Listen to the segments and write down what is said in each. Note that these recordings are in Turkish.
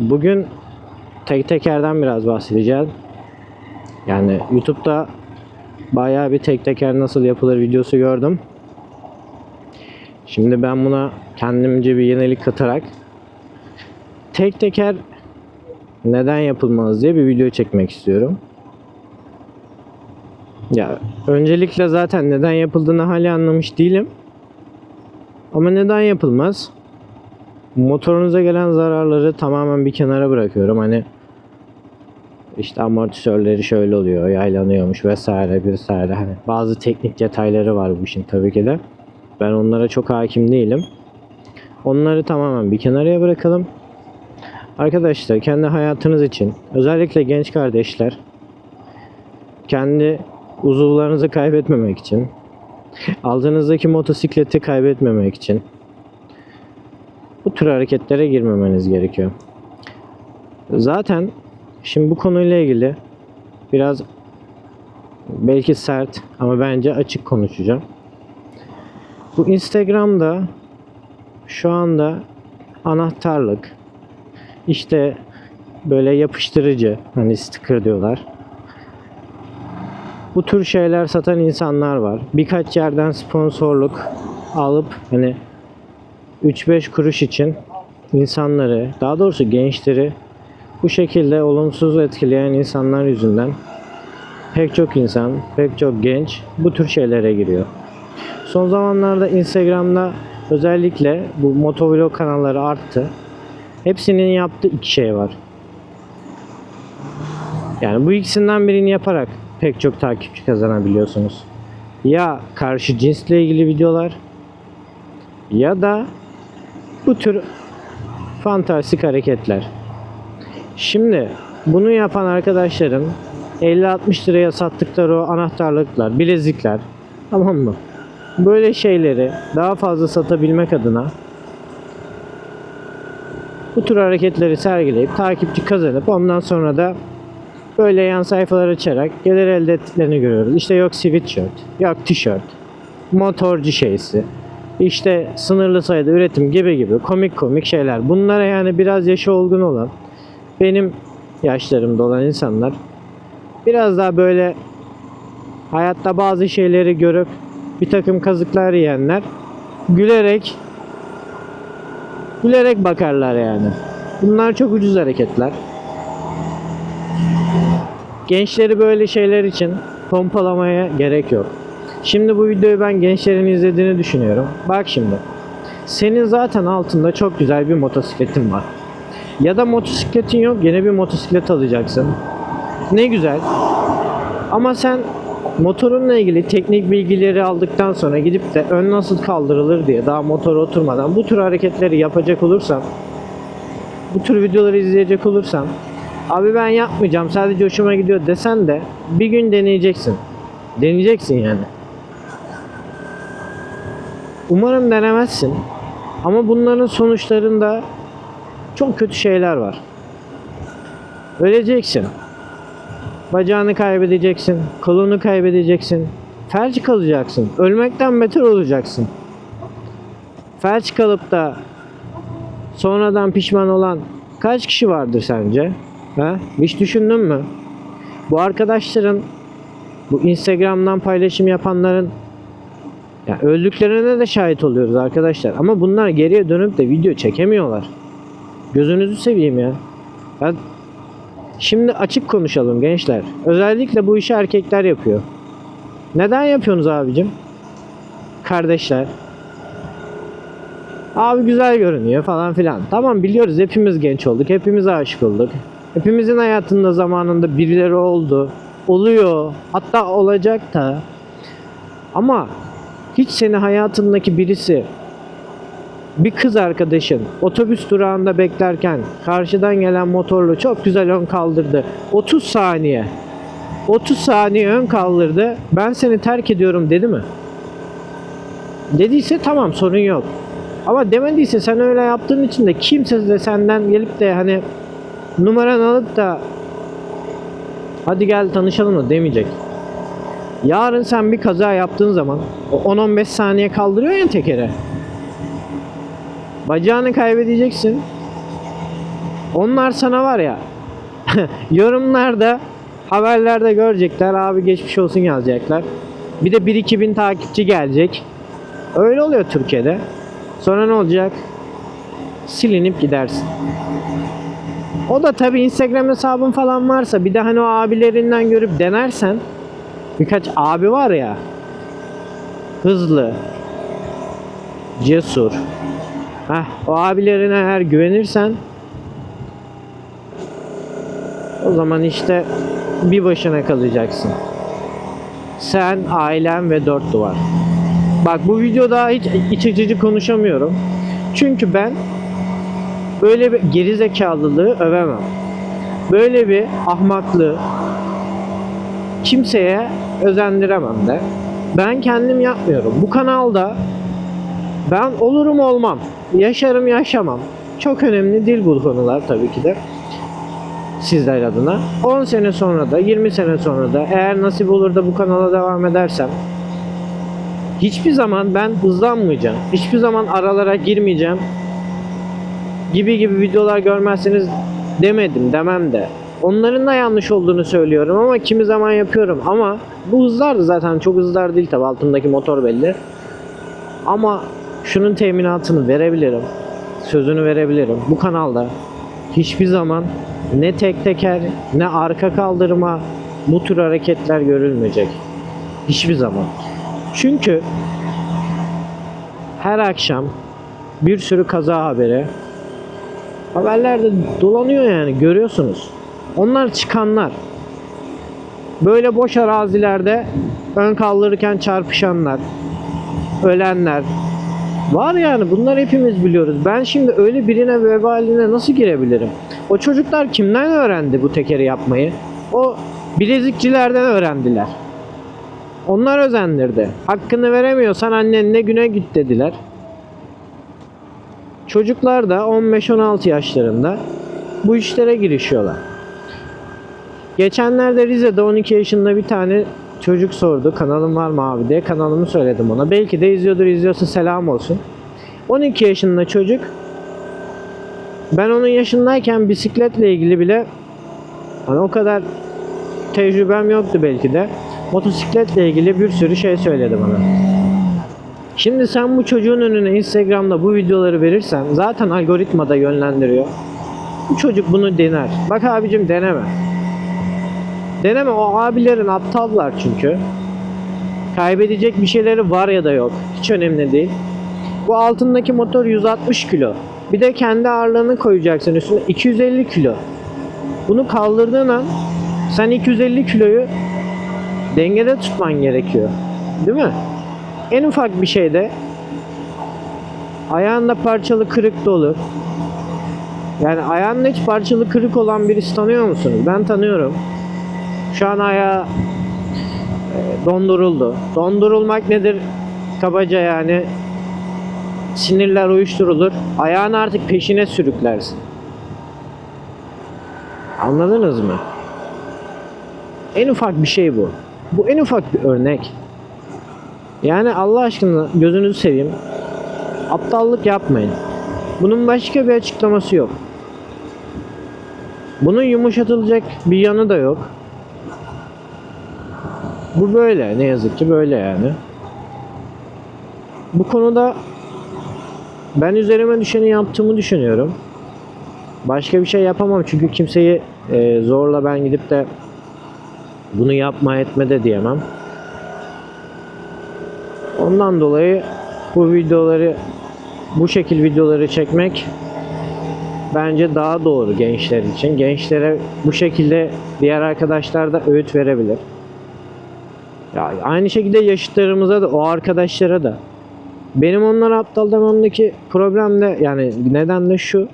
Bugün tek tekerden biraz bahsedeceğim. Yani YouTube'da bayağı bir tek teker nasıl yapılır videosu gördüm. Şimdi ben buna kendimce bir yenilik katarak tek teker neden yapılmaz diye bir video çekmek istiyorum. Ya öncelikle zaten neden yapıldığını hala anlamış değilim. Ama neden yapılmaz? Motorunuza gelen zararları tamamen bir kenara bırakıyorum. Hani işte amortisörleri şöyle oluyor, yaylanıyormuş vesaire vesaire. Hani bazı teknik detayları var bu işin tabii ki de. Ben onlara çok hakim değilim. Onları tamamen bir kenara bırakalım. Arkadaşlar kendi hayatınız için özellikle genç kardeşler kendi uzuvlarınızı kaybetmemek için aldığınızdaki motosikleti kaybetmemek için bu tür hareketlere girmemeniz gerekiyor. Zaten şimdi bu konuyla ilgili biraz belki sert ama bence açık konuşacağım. Bu Instagram'da şu anda anahtarlık işte böyle yapıştırıcı hani sticker diyorlar. Bu tür şeyler satan insanlar var. Birkaç yerden sponsorluk alıp hani 3-5 kuruş için insanları, daha doğrusu gençleri bu şekilde olumsuz etkileyen insanlar yüzünden pek çok insan, pek çok genç bu tür şeylere giriyor. Son zamanlarda Instagram'da özellikle bu motovlog kanalları arttı. Hepsinin yaptığı iki şey var. Yani bu ikisinden birini yaparak pek çok takipçi kazanabiliyorsunuz. Ya karşı cinsle ilgili videolar ya da bu tür fantastik hareketler. Şimdi bunu yapan arkadaşların 50-60 liraya sattıkları o anahtarlıklar, bilezikler tamam mı? Böyle şeyleri daha fazla satabilmek adına bu tür hareketleri sergileyip takipçi kazanıp ondan sonra da böyle yan sayfalar açarak gelir elde ettiklerini görüyoruz. İşte yok sweatshirt, yok tişört, motorcu şeysi, işte sınırlı sayıda üretim gibi gibi komik komik şeyler. Bunlara yani biraz yaşı olgun olan, benim yaşlarımda olan insanlar biraz daha böyle hayatta bazı şeyleri görüp bir takım kazıklar yiyenler gülerek gülerek bakarlar yani. Bunlar çok ucuz hareketler. Gençleri böyle şeyler için pompalamaya gerek yok. Şimdi bu videoyu ben gençlerin izlediğini düşünüyorum. Bak şimdi. Senin zaten altında çok güzel bir motosikletin var. Ya da motosikletin yok yine bir motosiklet alacaksın. Ne güzel. Ama sen motorunla ilgili teknik bilgileri aldıktan sonra gidip de ön nasıl kaldırılır diye daha motora oturmadan bu tür hareketleri yapacak olursan bu tür videoları izleyecek olursan abi ben yapmayacağım sadece hoşuma gidiyor desen de bir gün deneyeceksin. Deneyeceksin yani. Umarım denemezsin. Ama bunların sonuçlarında çok kötü şeyler var. Öleceksin. Bacağını kaybedeceksin, kolunu kaybedeceksin, felç kalacaksın, ölmekten beter olacaksın. Felç kalıp da sonradan pişman olan kaç kişi vardır sence? Ha? Hiç düşündün mü? Bu arkadaşların, bu Instagram'dan paylaşım yapanların ya öldüklerine de şahit oluyoruz arkadaşlar. Ama bunlar geriye dönüp de video çekemiyorlar. Gözünüzü seveyim ya. Ben Şimdi açık konuşalım gençler. Özellikle bu işi erkekler yapıyor. Neden yapıyorsunuz abicim? Kardeşler. Abi güzel görünüyor falan filan. Tamam biliyoruz hepimiz genç olduk. Hepimiz aşık olduk. Hepimizin hayatında zamanında birileri oldu. Oluyor. Hatta olacak da. Ama hiç seni hayatındaki birisi bir kız arkadaşın otobüs durağında beklerken karşıdan gelen motorlu çok güzel ön kaldırdı. 30 saniye. 30 saniye ön kaldırdı. Ben seni terk ediyorum dedi mi? Dediyse tamam sorun yok. Ama demediyse sen öyle yaptığın için de kimse de senden gelip de hani numaranı alıp da hadi gel tanışalım da demeyecek. Yarın sen bir kaza yaptığın zaman o 10-15 saniye kaldırıyor ya tekere. Bacağını kaybedeceksin. Onlar sana var ya yorumlarda haberlerde görecekler abi geçmiş olsun yazacaklar. Bir de 1-2 bin takipçi gelecek. Öyle oluyor Türkiye'de. Sonra ne olacak? Silinip gidersin. O da tabi Instagram hesabın falan varsa bir de hani o abilerinden görüp denersen birkaç abi var ya hızlı cesur Heh, o abilerine eğer güvenirsen o zaman işte bir başına kalacaksın. Sen, ailen ve dört duvar. Bak bu videoda hiç iç açıcı konuşamıyorum. Çünkü ben böyle bir gerizekalılığı övemem. Böyle bir ahmaklığı kimseye özendiremem de. Ben kendim yapmıyorum. Bu kanalda ben olurum olmam. Yaşarım yaşamam. Çok önemli değil bu konular tabii ki de. Sizler adına. 10 sene sonra da 20 sene sonra da eğer nasip olur da bu kanala devam edersem hiçbir zaman ben hızlanmayacağım. Hiçbir zaman aralara girmeyeceğim. Gibi gibi videolar görmezseniz demedim demem de. Onların da yanlış olduğunu söylüyorum ama kimi zaman yapıyorum ama bu hızlar da zaten çok hızlar değil tabi altındaki motor belli. Ama şunun teminatını verebilirim. Sözünü verebilirim. Bu kanalda hiçbir zaman ne tek teker ne arka kaldırma bu tür hareketler görülmeyecek. Hiçbir zaman. Çünkü her akşam bir sürü kaza haberi haberlerde dolanıyor yani görüyorsunuz. Onlar çıkanlar. Böyle boş arazilerde ön kaldırırken çarpışanlar, ölenler, Var yani bunlar hepimiz biliyoruz. Ben şimdi öyle birine vebaline nasıl girebilirim? O çocuklar kimden öğrendi bu tekeri yapmayı? O bilezikçilerden öğrendiler. Onlar özendirdi. Hakkını veremiyorsan annenle güne git dediler. Çocuklar da 15-16 yaşlarında bu işlere girişiyorlar. Geçenlerde Rize'de 12 yaşında bir tane çocuk sordu kanalım var mı abi diye kanalımı söyledim ona. Belki de izliyordur izliyorsa selam olsun. 12 yaşında çocuk ben onun yaşındayken bisikletle ilgili bile hani o kadar tecrübem yoktu belki de. Motosikletle ilgili bir sürü şey söyledi bana. Şimdi sen bu çocuğun önüne Instagram'da bu videoları verirsen zaten algoritma da yönlendiriyor. Bu çocuk bunu dener. Bak abicim deneme. Deneme o abilerin aptallar çünkü. Kaybedecek bir şeyleri var ya da yok. Hiç önemli değil. Bu altındaki motor 160 kilo. Bir de kendi ağırlığını koyacaksın üstüne 250 kilo. Bunu kaldırdığın an sen 250 kiloyu dengede tutman gerekiyor. Değil mi? En ufak bir şeyde ayağında parçalı kırık dolu. Yani ayağında hiç parçalı kırık olan birisi tanıyor musunuz? Ben tanıyorum. Şu an ayağı e, donduruldu. Dondurulmak nedir? Kabaca yani sinirler uyuşturulur. Ayağını artık peşine sürüklersin. Anladınız mı? En ufak bir şey bu. Bu en ufak bir örnek. Yani Allah aşkına gözünüzü seveyim. Aptallık yapmayın. Bunun başka bir açıklaması yok. Bunun yumuşatılacak bir yanı da yok. Bu böyle ne yazık ki böyle yani. Bu konuda ben üzerime düşeni yaptığımı düşünüyorum. Başka bir şey yapamam çünkü kimseyi e, zorla ben gidip de bunu yapma etme de diyemem. Ondan dolayı bu videoları bu şekil videoları çekmek bence daha doğru gençler için. Gençlere bu şekilde diğer arkadaşlar da öğüt verebilir. Ya aynı şekilde yaşıtlarımıza da o arkadaşlara da. Benim onlara aptal dememdeki problem de yani neden de şu.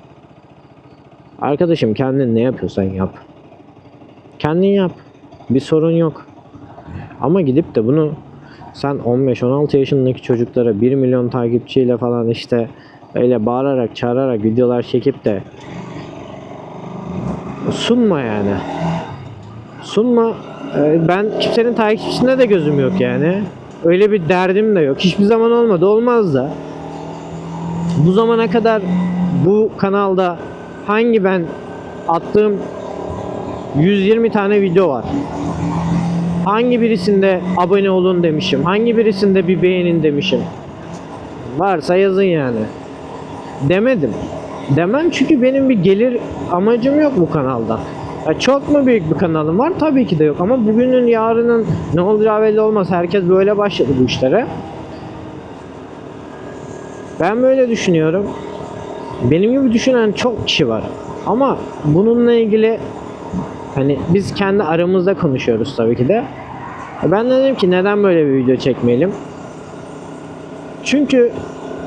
Arkadaşım kendin ne yapıyorsan yap. Kendin yap. Bir sorun yok. Ama gidip de bunu sen 15-16 yaşındaki çocuklara 1 milyon takipçiyle falan işte öyle bağırarak çağırarak videolar çekip de sunma yani sunma Ee, Ben kimsenin takipçisinde de gözüm yok yani. Öyle bir derdim de yok. Hiçbir zaman olmadı. Olmaz da. Bu zamana kadar bu kanalda hangi ben attığım 120 tane video var. Hangi birisinde abone olun demişim. Hangi birisinde bir beğenin demişim. Varsa yazın yani. Demedim. Demem çünkü benim bir gelir amacım yok bu kanalda. Ya çok mu büyük bir kanalım var? Tabii ki de yok ama bugünün yarının ne olacağı belli olmaz. Herkes böyle başladı bu işlere. Ben böyle düşünüyorum. Benim gibi düşünen çok kişi var. Ama bununla ilgili hani biz kendi aramızda konuşuyoruz tabii ki de. Ben de dedim ki neden böyle bir video çekmeyelim? Çünkü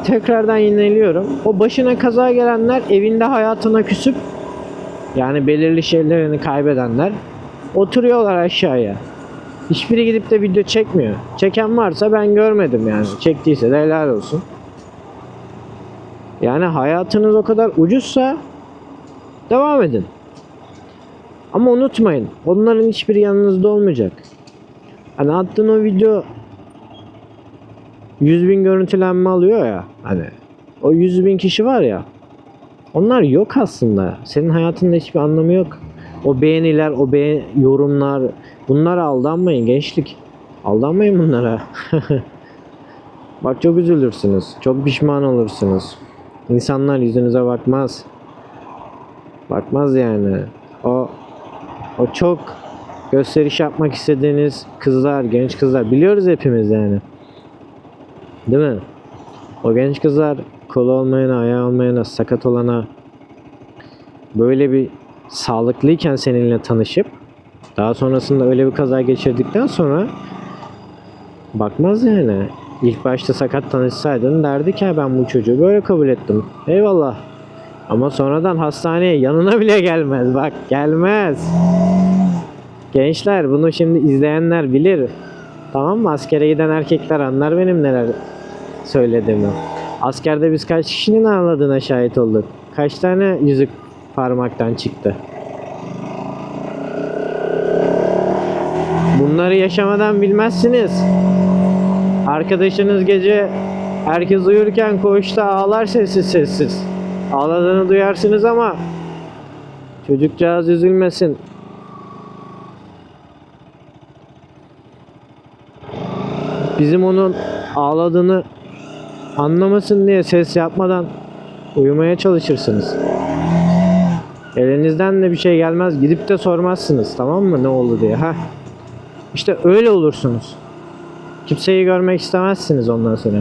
tekrardan yineliyorum. O başına kaza gelenler evinde hayatına küsüp yani belirli şeylerini kaybedenler oturuyorlar aşağıya. Hiçbiri gidip de video çekmiyor. Çeken varsa ben görmedim yani. Çektiyse de helal olsun. Yani hayatınız o kadar ucuzsa devam edin. Ama unutmayın onların hiçbiri yanınızda olmayacak. Hani attığın o video 100 bin görüntülenme alıyor ya hani o 100 bin kişi var ya onlar yok aslında. Senin hayatında hiçbir anlamı yok. O beğeniler, o beğen yorumlar bunlara aldanmayın gençlik. Aldanmayın bunlara. Bak çok üzülürsünüz. Çok pişman olursunuz. İnsanlar yüzünüze bakmaz. Bakmaz yani. O çok gösteriş yapmak istediğiniz kızlar, genç kızlar biliyoruz hepimiz yani. Değil mi? O genç kızlar kolu olmayana, ayağı olmayana, sakat olana böyle bir sağlıklıyken seninle tanışıp daha sonrasında öyle bir kaza geçirdikten sonra bakmaz yani. İlk başta sakat tanışsaydın derdi ki "Ha, ben bu çocuğu böyle kabul ettim. Eyvallah. Ama sonradan hastaneye yanına bile gelmez. Bak gelmez. Gençler bunu şimdi izleyenler bilir. Tamam mı? Askere giden erkekler anlar benim neler söylediğimi. Askerde biz kaç kişinin ağladığına şahit olduk. Kaç tane yüzük parmaktan çıktı. Bunları yaşamadan bilmezsiniz. Arkadaşınız gece herkes uyurken koğuşta ağlar sessiz sessiz. Ağladığını duyarsınız ama çocukcağız üzülmesin. Bizim onun ağladığını anlamasın diye ses yapmadan uyumaya çalışırsınız. Elinizden de bir şey gelmez. Gidip de sormazsınız tamam mı ne oldu diye. Heh. İşte öyle olursunuz. Kimseyi görmek istemezsiniz ondan sonra.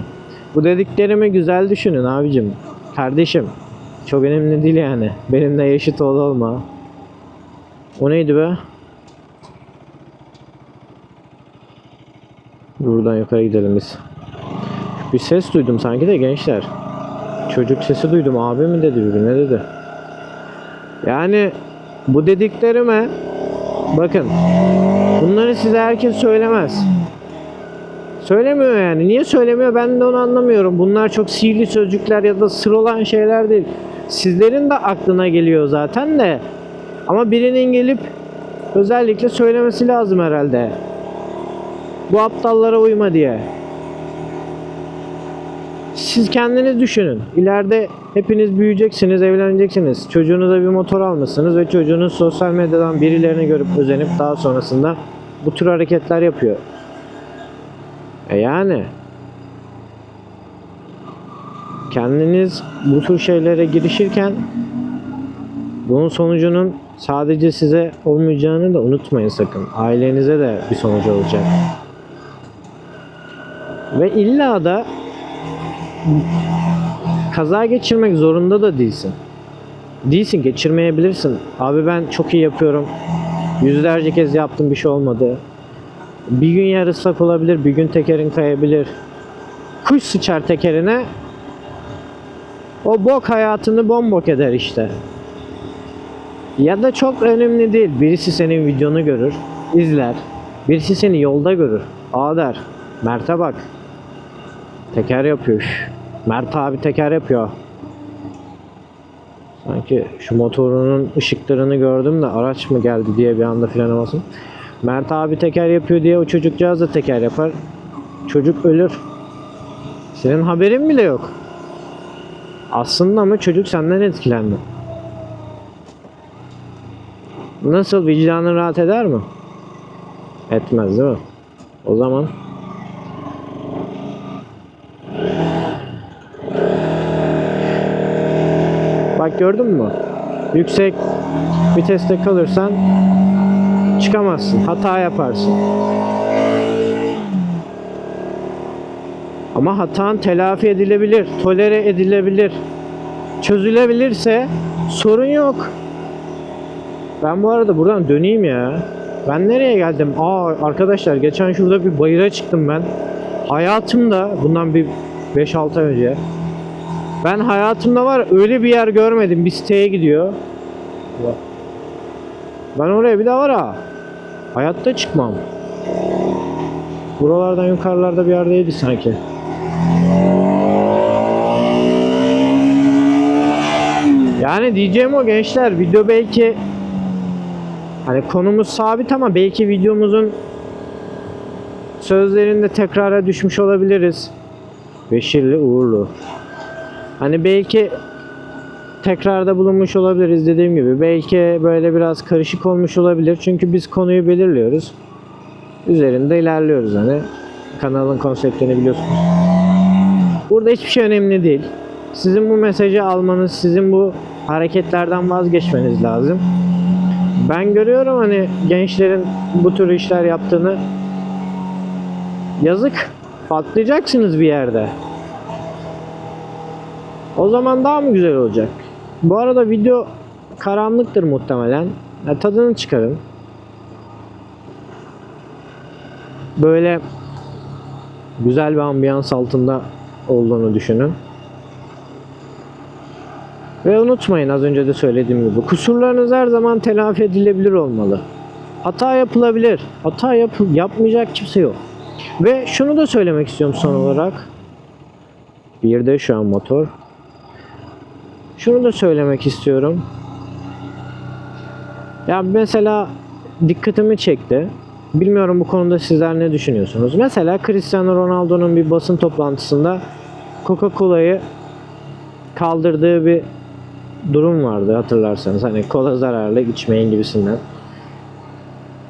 Bu dediklerimi güzel düşünün abicim. Kardeşim. Çok önemli değil yani. Benimle yaşıt ol olma. O neydi be? Buradan yukarı gidelim biz. Bir ses duydum sanki de gençler. Çocuk sesi duydum. Abi mi dedi biri ne dedi? Yani bu dediklerime bakın bunları size herkes söylemez. Söylemiyor yani. Niye söylemiyor ben de onu anlamıyorum. Bunlar çok sihirli sözcükler ya da sır olan şeyler değil. Sizlerin de aklına geliyor zaten de. Ama birinin gelip özellikle söylemesi lazım herhalde. Bu aptallara uyma diye. Siz kendiniz düşünün. İleride hepiniz büyüyeceksiniz, evleneceksiniz. Çocuğunuza bir motor almışsınız ve çocuğunuz sosyal medyadan birilerini görüp özenip daha sonrasında bu tür hareketler yapıyor. E yani kendiniz bu tür şeylere girişirken bunun sonucunun sadece size olmayacağını da unutmayın sakın. Ailenize de bir sonucu olacak. Ve illa da kaza geçirmek zorunda da değilsin. Değilsin, geçirmeyebilirsin. Abi ben çok iyi yapıyorum. Yüzlerce kez yaptım bir şey olmadı. Bir gün yer ıslak olabilir, bir gün tekerin kayabilir. Kuş sıçar tekerine. O bok hayatını bombok eder işte. Ya da çok önemli değil. Birisi senin videonu görür, izler. Birisi seni yolda görür. Aa der. Mert'e bak. Teker yapıyor. Mert abi teker yapıyor. Sanki şu motorunun ışıklarını gördüm de araç mı geldi diye bir anda frene basın. Mert abi teker yapıyor diye o çocukcağız da teker yapar. Çocuk ölür. Senin haberin bile yok. Aslında ama çocuk senden etkilendi. Nasıl vicdanın rahat eder mi? Etmez değil mi? O zaman Bak gördün mü? Yüksek viteste kalırsan çıkamazsın. Hata yaparsın. Ama hatan telafi edilebilir, tolere edilebilir. Çözülebilirse sorun yok. Ben bu arada buradan döneyim ya. Ben nereye geldim? Aa arkadaşlar geçen şurada bir bayıra çıktım ben. Hayatımda bundan bir 5-6 ay önce. Ben hayatımda var öyle bir yer görmedim. Bir siteye gidiyor. Ben oraya bir de var ha. Hayatta çıkmam. Buralardan yukarılarda bir yerdeydi sanki. Yani diyeceğim o gençler video belki hani konumuz sabit ama belki videomuzun sözlerinde tekrara düşmüş olabiliriz. Beşirli uğurlu. Hani belki tekrarda bulunmuş olabiliriz dediğim gibi. Belki böyle biraz karışık olmuş olabilir. Çünkü biz konuyu belirliyoruz. Üzerinde ilerliyoruz hani. Kanalın konseptini biliyorsunuz. Burada hiçbir şey önemli değil. Sizin bu mesajı almanız, sizin bu hareketlerden vazgeçmeniz lazım. Ben görüyorum hani gençlerin bu tür işler yaptığını. Yazık. Patlayacaksınız bir yerde. O zaman daha mı güzel olacak? Bu arada video karanlıktır muhtemelen. Ya tadını çıkarın. Böyle güzel bir ambiyans altında olduğunu düşünün. Ve unutmayın az önce de söylediğim gibi kusurlarınız her zaman telafi edilebilir olmalı. Hata yapılabilir. Hata yap yapmayacak kimse yok. Ve şunu da söylemek istiyorum son olarak. Bir de şu an motor. Şunu da söylemek istiyorum. Ya mesela dikkatimi çekti. Bilmiyorum bu konuda sizler ne düşünüyorsunuz? Mesela Cristiano Ronaldo'nun bir basın toplantısında Coca-Cola'yı kaldırdığı bir durum vardı hatırlarsanız. Hani kola zararlı içmeyin gibisinden.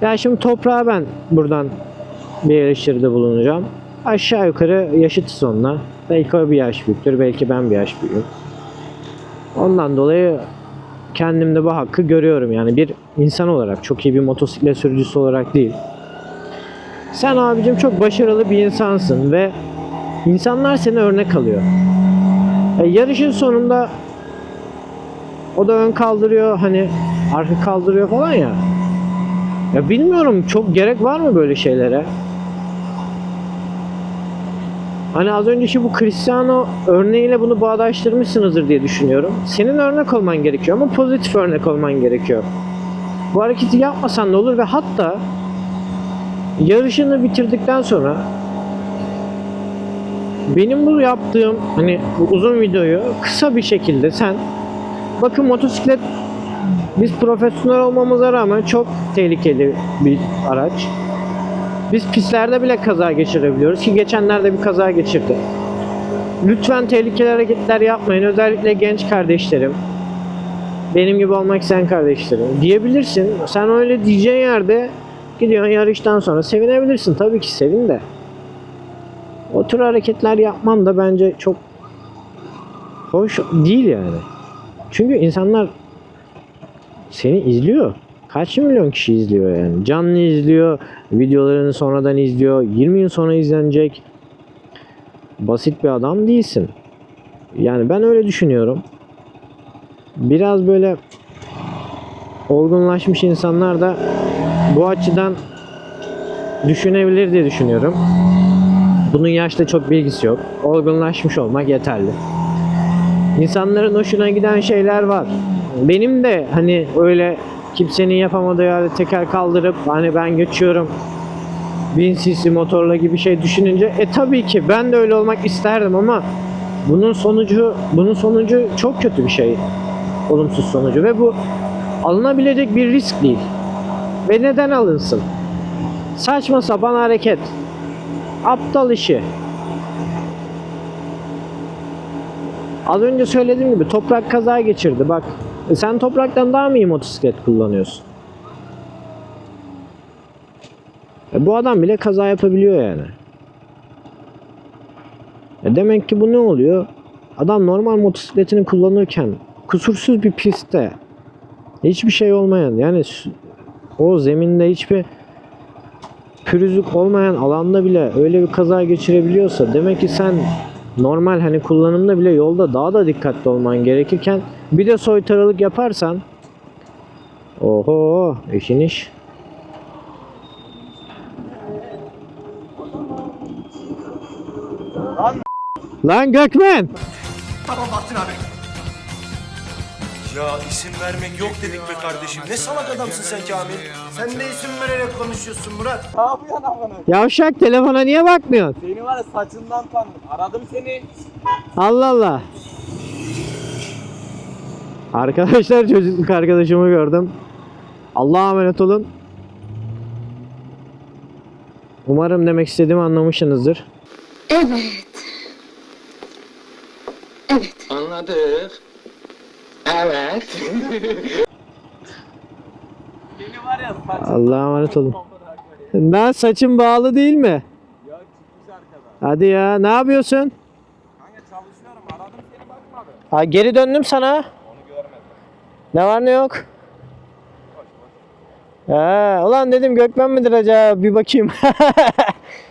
Ya şimdi toprağa ben buradan bir eleştiride bulunacağım. Aşağı yukarı yaşıtız onunla. Belki o bir yaş büyüktür, belki ben bir yaş büyüğüm. Ondan dolayı kendimde bu hakkı görüyorum yani bir insan olarak çok iyi bir motosiklet sürücüsü olarak değil. Sen abicim çok başarılı bir insansın ve insanlar seni örnek alıyor. E, yarışın sonunda o da ön kaldırıyor hani arka kaldırıyor falan ya. Ya bilmiyorum çok gerek var mı böyle şeylere? Hani az önceki bu Cristiano örneğiyle bunu bağdaştırmışsınızdır diye düşünüyorum. Senin örnek olman gerekiyor ama pozitif örnek olman gerekiyor. Bu hareketi yapmasan da olur ve hatta yarışını bitirdikten sonra benim bu yaptığım hani bu uzun videoyu kısa bir şekilde sen bakın motosiklet biz profesyonel olmamıza rağmen çok tehlikeli bir araç. Biz pistlerde bile kaza geçirebiliyoruz ki geçenlerde bir kaza geçirdi. Lütfen tehlikeli hareketler yapmayın. Özellikle genç kardeşlerim. Benim gibi olmak isteyen kardeşlerim. Diyebilirsin. Sen öyle diyeceğin yerde gidiyorsun yarıştan sonra sevinebilirsin. Tabii ki sevin de. O tür hareketler yapman da bence çok hoş değil yani. Çünkü insanlar seni izliyor. Kaç milyon kişi izliyor yani. Canlı izliyor, videolarını sonradan izliyor. 20 yıl sonra izlenecek. Basit bir adam değilsin. Yani ben öyle düşünüyorum. Biraz böyle olgunlaşmış insanlar da bu açıdan düşünebilir diye düşünüyorum. Bunun yaşta çok bilgisi yok. Olgunlaşmış olmak yeterli. İnsanların hoşuna giden şeyler var. Benim de hani öyle kimsenin yapamadığı yerde teker kaldırıp hani ben geçiyorum 1000 cc motorla gibi şey düşününce e tabii ki ben de öyle olmak isterdim ama bunun sonucu bunun sonucu çok kötü bir şey. Olumsuz sonucu ve bu alınabilecek bir risk değil. Ve neden alınsın? Saçma sapan hareket. Aptal işi. Az önce söylediğim gibi toprak kaza geçirdi bak. E sen topraktan daha mı iyi motosiklet kullanıyorsun? E bu adam bile kaza yapabiliyor yani. E demek ki bu ne oluyor? Adam normal motosikletini kullanırken kusursuz bir pistte hiçbir şey olmayan yani o zeminde hiçbir pürüzlük olmayan alanda bile öyle bir kaza geçirebiliyorsa demek ki sen normal hani kullanımda bile yolda daha da dikkatli olman gerekirken bir de soytaralık yaparsan oho işin iş. Lan Gökmen! Tamam Bahattin abi. Ya isim vermek yok dedik be kardeşim. Ne salak adamsın sen Kamil. Sen de isim vererek konuşuyorsun Murat. Ne yapıyorsun amına? Yavşak telefona niye bakmıyorsun? Seni var ya saçından tanıdım. Aradım seni. Allah Allah. Arkadaşlar çocukluk arkadaşımı gördüm. Allah'a emanet olun. Umarım demek istediğimi anlamışsınızdır. Evet. Evet. Anladık. Evet. Seni var ya saçından Allah'a emanet olun. Ben saçım bağlı değil mi? Ya çıkmış arkadan. Hadi ya ne yapıyorsun? Kanka çalışıyorum. Aradım seni bakmadı. Ha, geri döndüm sana. Onu görmedim. Ne var ne yok? Ha, ulan dedim Gökmen midir acaba bir bakayım.